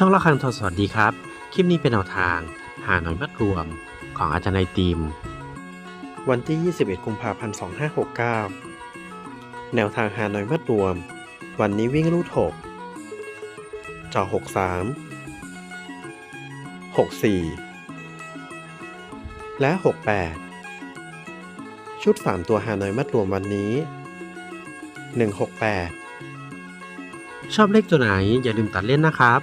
ช่องละครังทอสวัสดีครับ คลิปนี้เป็นแนวทาง หาหน่อยมัดรวมของอาจารย์นายตีม วันที่ 21 กุมภาพันธ์ 2569 แนวทางหาหน่อยมัดรวม วันนี้วิ่งรูด6จอ63 64 และ 68 ชุด 3 ตัวหาหน่อยมัดรวมวันนี้ 168ชอบเลขตัวไหนอย่าลืมตัดเล่นนะครับ